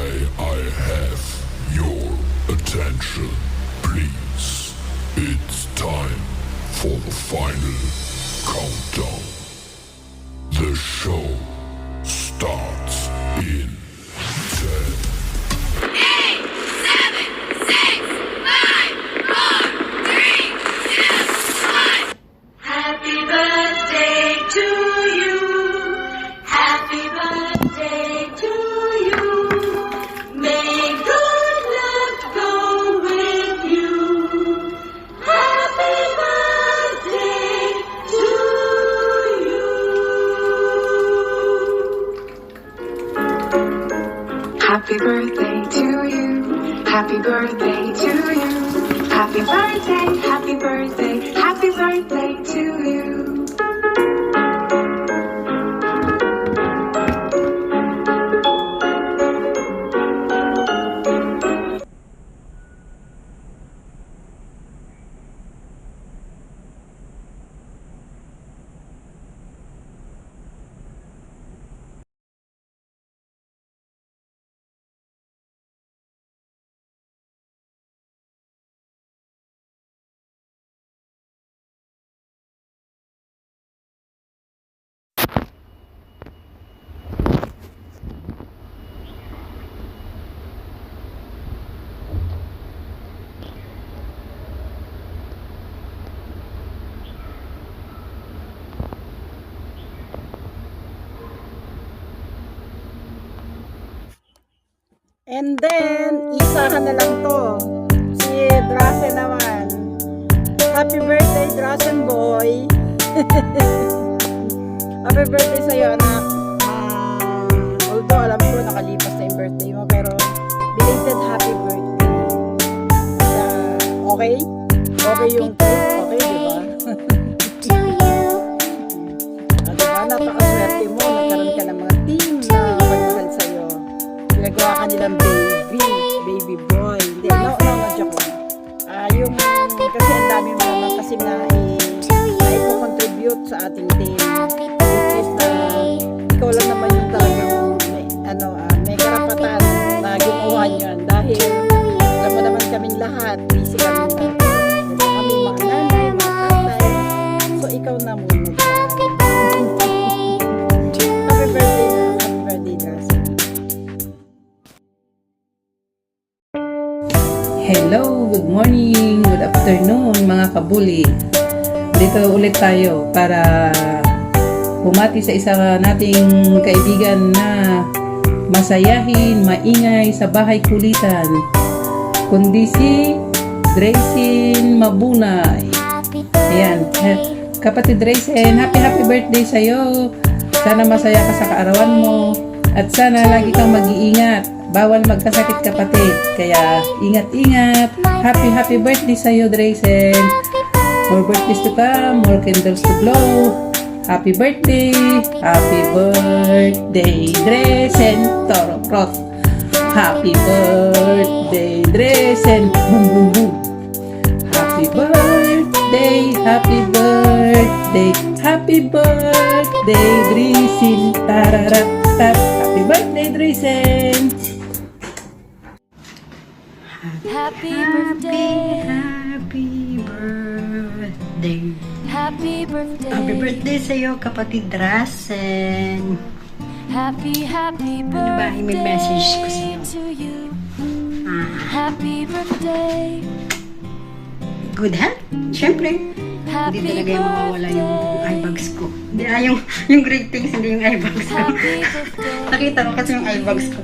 May I have your attention, please? It's time for the final countdown. The show starts in And then, isahan na lang to. Si Drasen naman. Happy birthday, Drasen boy. Happy birthday sa'yo, anak. Ah, although, alam ko, nakalipas na yung birthday mo, pero belated happy birthday. Ah, okay? Okay yung ano, ah, may karapatan na gumawa niyan. Dahil, alam mo naman kaming lahat, busy kami na. Kami mga nanay, mga tatay. So, ikaw na muna. Happy birthday na. Happy birthday, Gracie. Hello, good morning, good afternoon mga kabuli. Dito ulit tayo para bumati sa isa nating kaibigan na masayahin, maingay sa bahay kulitan. Kundi si Draysin Mabunay. Ayan, eh, kapatid Draysin, happy happy birthday sa'yo. Sana masaya ka sa kaarawan mo. At sana lagi kang mag-iingat. Bawal magkasakit kapatid. Kaya ingat-ingat. Happy happy birthday sa'yo, Draysen. More birthdays to come. More candles to blow. Happy birthday. Happy birthday, Draysen. Toro Cross. Happy birthday, Draysen. Boom, boom, boom. Happy birthday, happy birthday, happy birthday, Drisin. Tararatat. Happy birthday, Drisin. Happy birthday, Happy birthday. Happy birthday, Happy birthday sa'yo, kapatid Rasen. happy, happy Ano ba, birthday message ko sa'yo? Ah, Happy birthday, good health? Siyempre. happy Hindi talaga yung mawawala yung birthday, eye bags ko. Hindi, ah, yung, yung great things, hindi yung eye bags ko. birthday, Nakita ko kasi yung eye bags ko.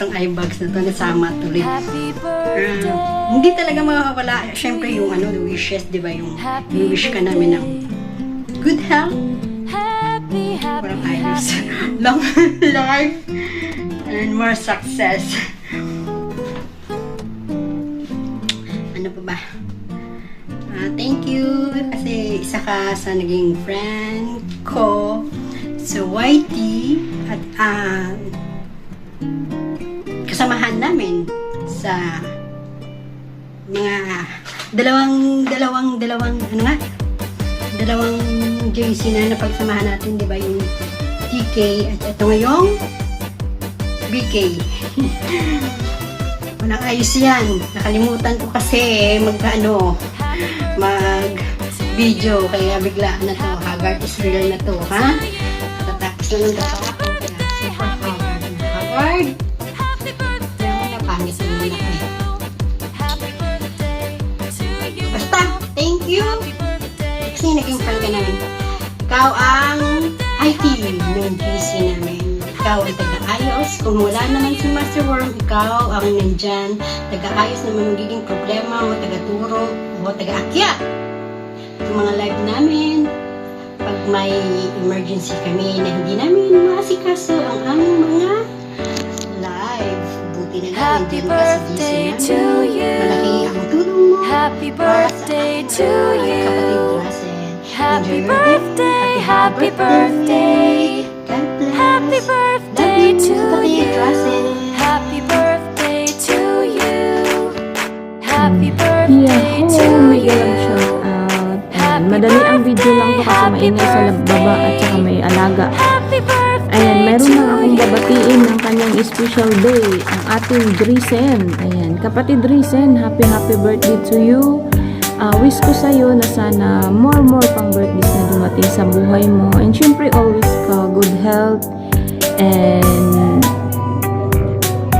Itong eye bags na to, nasama tuloy. birthday, hindi talaga mawawala. Siyempre yung ano, the wishes, di ba? Yung, yung wish ka namin ng good health, walang ayos, long life, and more success. Ano pa ba? Ah, thank you kasi isa ka sa naging friend ko sa YT at ah, kasamahan namin sa mga dalawang dalawang dalawang ano nga dalawang JC na napagsamahan natin di ba yung TK at ito ngayong BK. Walang ayos yan. Nakalimutan ko kasi mag ano, mag video kaya bigla na to. Haggard is real na to, ha? Tatapos ko. Kaya super haggard ka namin. Ikaw ang IT ng PC namin. Ikaw ay taga-ayos. Kung wala naman si Master Worm, ikaw ang nandyan. Taga-ayos naman magiging problema mo, taga-turo, o taga-akyat. Yung mga live namin, pag may emergency kami na hindi namin maasikaso ang aming mga live. Buti na lang, Happy birthday to you. Malaki ang tulong mo. Happy birthday to you. kapatid Russell. Happy birthday, happy birthday. Happy birthday to you. Happy birthday to you. Happy birthday to you. lang madali ang video lang to kasi maingay sa baba at saka may alaga. Ayan, meron na akong babatiin ng kanyang special day, ang ating Drisen. Ayan, kapatid Drisen, happy happy birthday to you. Ah, wish ko sa'yo na sana more more pang birthdays na dumating sa buhay mo. And syempre always ka good health and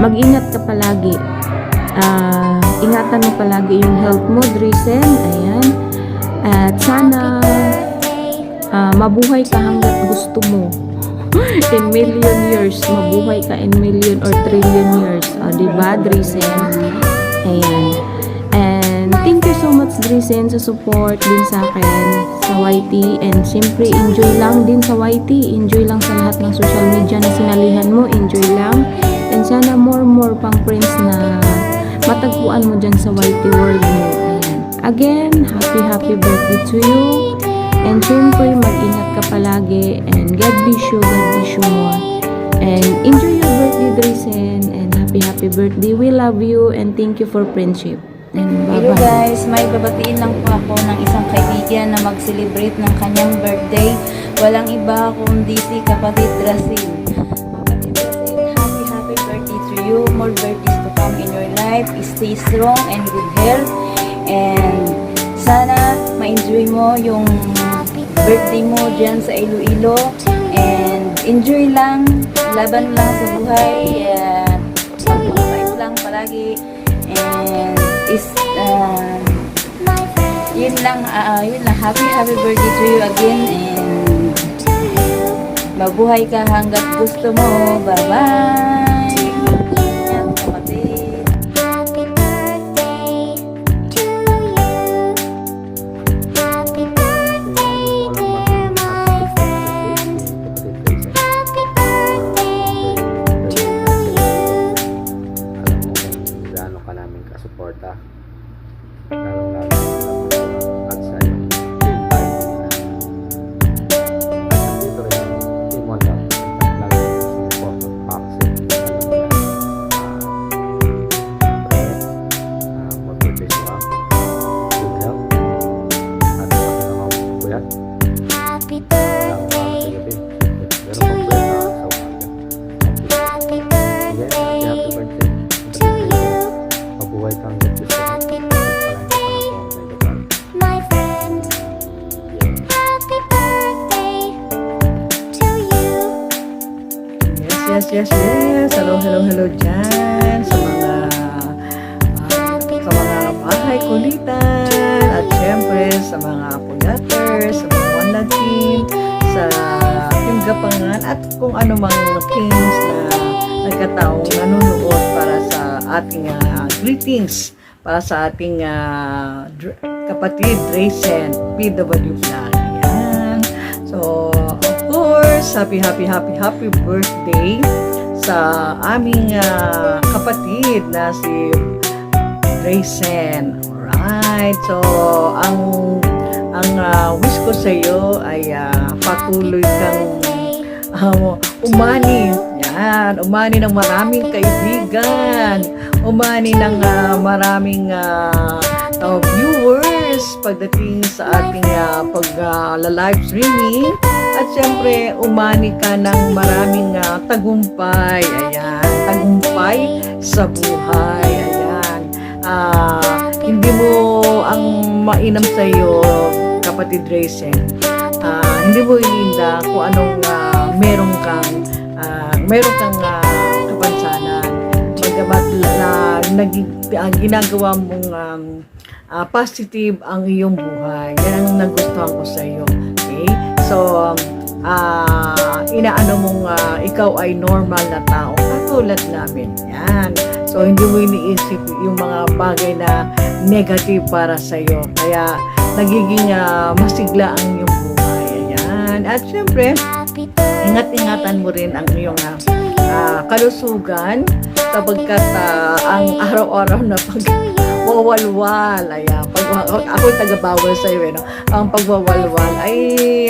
mag-ingat ka palagi. Ah, ingatan mo palagi yung health mo, Drisen. Ayan. At sana ah, mabuhay ka hanggat gusto mo. in million years, mabuhay ka in million or trillion years. O, diba, Drisen? Ayan. And thank you so much, Drisen, sa support din sa akin sa YT. And siyempre, enjoy lang din sa YT. Enjoy lang sa lahat ng social media na sinalihan mo. Enjoy lang. And sana more more pang friends na matagpuan mo dyan sa YT world mo. Again, happy happy birthday to you. And syempre, mag-ingat ka palagi. And God bless you, God bless you more. And enjoy your birthday, Drisen. And happy, happy birthday. We love you and thank you for friendship. Hello guys, may babatiin lang po ako ng isang kaibigan na mag-celebrate ng kanyang birthday. Walang iba kundi si kapatid Rasil. Kapatid Rasil, happy happy birthday to you. More birthdays to come in your life. Stay strong and good health. And sana ma-enjoy mo yung birthday mo dyan sa Iloilo. And enjoy lang, laban lang sa buhay. And mag lang palagi. And uh, yun lang, ah, yun lang. Happy, happy birthday to you again. And mabuhay ka hanggat gusto mo. Bye-bye! Pulaters, sa one team, sa team gapangan at kung ano mang teams na nagkataong nanonood para sa ating ah, greetings para sa ating dr- kapatid Raysen PW Vlog. So, of course, happy, happy, happy, happy birthday sa aming ah, kapatid na si Raysen. Alright. So, ang ang ah, wish ko sa iyo ay ah, patuloy kang ah, umani. Yan, umani ng maraming kaibigan. Umani ng ah, maraming ah, ah, viewers pagdating sa ating ah, pag ah, live streaming. At syempre, umani ka ng maraming ah, tagumpay. Ayan, tagumpay sa buhay. Mainam sa iyo, kapatid Racing. Ah, hindi mo ininda kung anong ah, meron kang ah, meron kang ah, kapansanan. Bagamat na naging ang ginagawa mong um, ah, positive ang iyong buhay. Yan ang nagustuhan ko sa iyo. Okay? So, ah inaano mong ah, ikaw ay normal na tao katulad namin. Yan. So, hindi mo iniisip yung mga bagay na negative para sa iyo. Kaya, nagiging ah, masigla ang iyong buhay. Ayan. At syempre, ingat-ingatan mo rin ang iyong ah, kalusugan sapagkat ah, ang araw-araw na pag wawalwal ayan pag ako taga-bawal sa iyo eh, no? ang pagwawalwal ay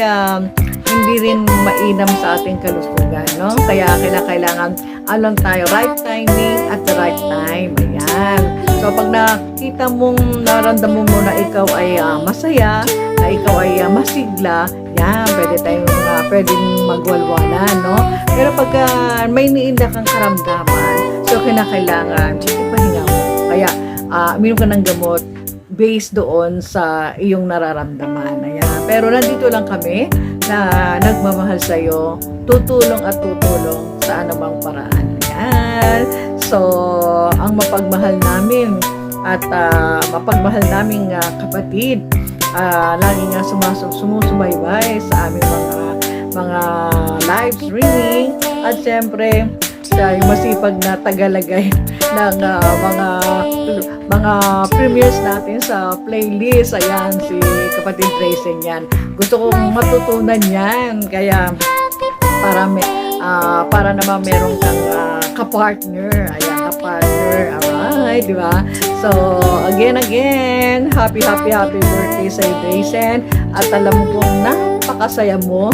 um, hindi rin mainam sa ating kalusugan no? Kaya kailangan alon tayo right timing at the right time. Ayan. So pag nakita mong naramdaman mo na ikaw ay ah, masaya na ikaw ay ah, masigla yan pwede tayong uh, pwedeng magwalwalan no? Pero pag ah, may niinda kang karamdaman so kinakailangan ipahinga mo. Kaya ah uminom ka ng gamot based doon sa iyong nararamdaman. Ayan. Pero nandito lang kami na nagmamahal sa iyo, tutulong at tutulong sa anumang paraan. Ayan. So, ang mapagmahal namin at ah, mapagmahal naming ah, kapatid, ah, lagi nga sumasok, sumusubaybay sa aming mga mga live streaming at syempre yung masipag na tagalagay ng ah, mga mga premieres natin sa playlist. Ayan, si kapatid Racing yan. Gusto kong matutunan yan. Kaya, para may, ah, para naman meron kang ah, kapartner. Ayan, kapartner. Alright, di ba? So, again, again, happy, happy, happy birthday sa Racing. At alam kong napakasaya mo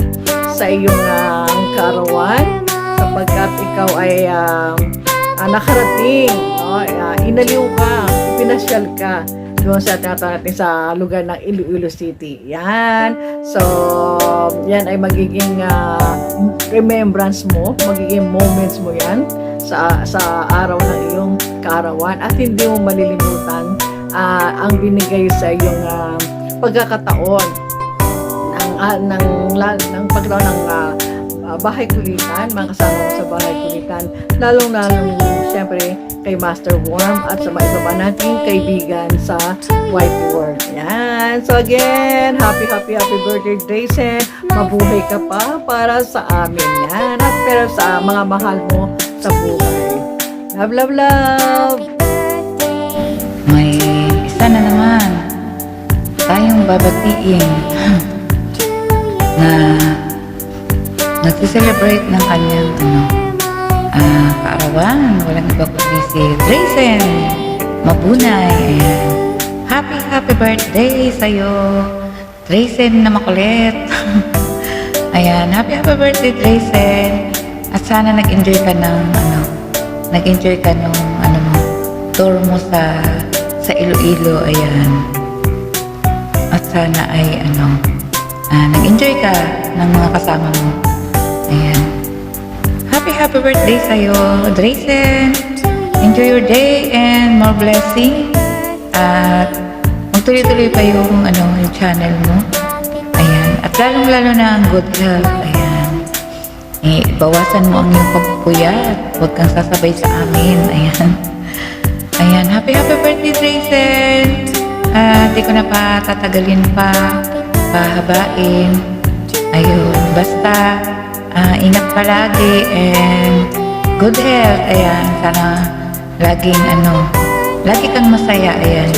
sa iyong ah, kaarawan sapagkat ikaw ay um, ah, nakarating, no? Ah, inaliw ka, ipinasyal ka doon sa tinatawag natin sa lugar ng Iloilo City. Yan. So, yan ay magiging ah, remembrance mo, magiging moments mo yan sa sa araw ng iyong kaarawan at hindi mo malilimutan ah, ang binigay sa iyong ah, pagkakataon ng ah, ng la- ng pagkaroon ng ah, ah, bahay kulitan, mga kasama mo sa bahay kulitan, lalong lalong siyempre kay Master Worm at sa mga iba pa nating kaibigan sa White World. Yan. So again, happy, happy, happy birthday, Jason. Mabuhay ka pa para sa amin. Yan. At pero sa mga mahal mo sa buhay. Love, love, love. May isa na naman tayong babatiin na nagsi-celebrate ng kanyang ano, ah, kaarawan. Walang iba kundi si Draysen Mabunay. Ayan. Happy, happy birthday sa'yo. Draysen na makulit. Ayan, happy, happy birthday, Draysen. At sana nag-enjoy ka ng ano, nag-enjoy ka nung ano mo, tour mo sa sa Iloilo, ayan. At sana ay ano, ah, nag-enjoy ka ng mga kasama mo. Ayan. Happy, happy birthday sa'yo, Draysen. Enjoy your day and more blessing. At magtuloy-tuloy pa yung, ano, yung channel mo. Ayan. At lalong-lalo na ang good health. Ayan. Eh, bawasan mo ang iyong pagpupuyat. Huwag kang sasabay sa amin. Ayan. Ayan. Happy, happy birthday, Draysen. Ah, di ko na pa tatagalin pa. Pahabain. Ayun. Basta, ah, ingat palagi and good health. Ayan. Sana laging ano, lagi kang masaya. Ayan.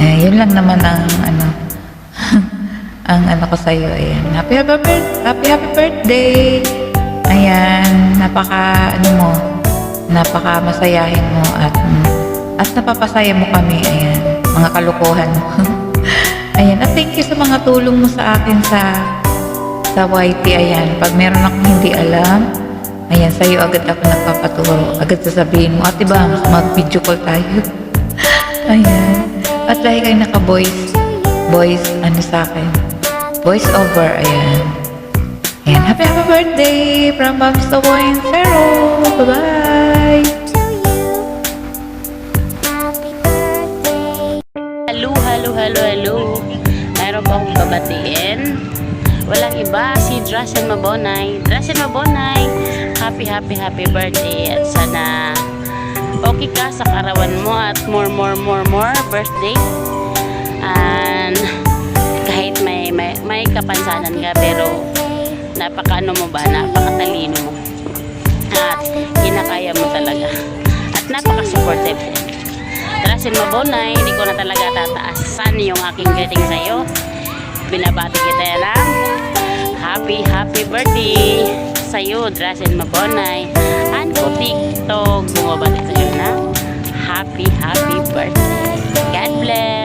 Eh, yun lang naman ang ano, ang ano ko sa'yo. Ayan. Happy, happy, happy, happy birthday. Ayan. Napaka, ano mo, napaka masayahin mo at at napapasaya mo kami. Ayan. Mga kalukuhan mo. Ayan. At thank you sa mga tulong mo sa akin sa sa YT, ayan, pag meron akong hindi alam, ayan, sa'yo agad ako nagpapaturo. Agad sasabihin mo, Ate Bam, mag-video call tayo. ayan. At lagi kayo naka-voice, voice, ano sa akin, voice over, ayan. Ayan, happy, happy birthday from Bams 2.0. Bye-bye. Hello, hello, hello, hello. Mayroon pa akong babatiin. Walang iba, si Drasen Mabonay. Drasen Mabonay, happy, happy, happy birthday. At sana okay ka sa karawan mo at more, more, more, more birthday. And kahit may, may, may kapansanan ka, pero napaka ano mo ba, napakatalino mo. At kinakaya mo talaga. At napaka-supportive. Drasen Mabonay, hindi ko na talaga tataasan yung aking greeting sa'yo. Binabati kita lang. Happy, happy birthday sa'yo, Drasen Mabonay. And ko TikTok, bumabati sa'yo na happy, happy birthday. God bless!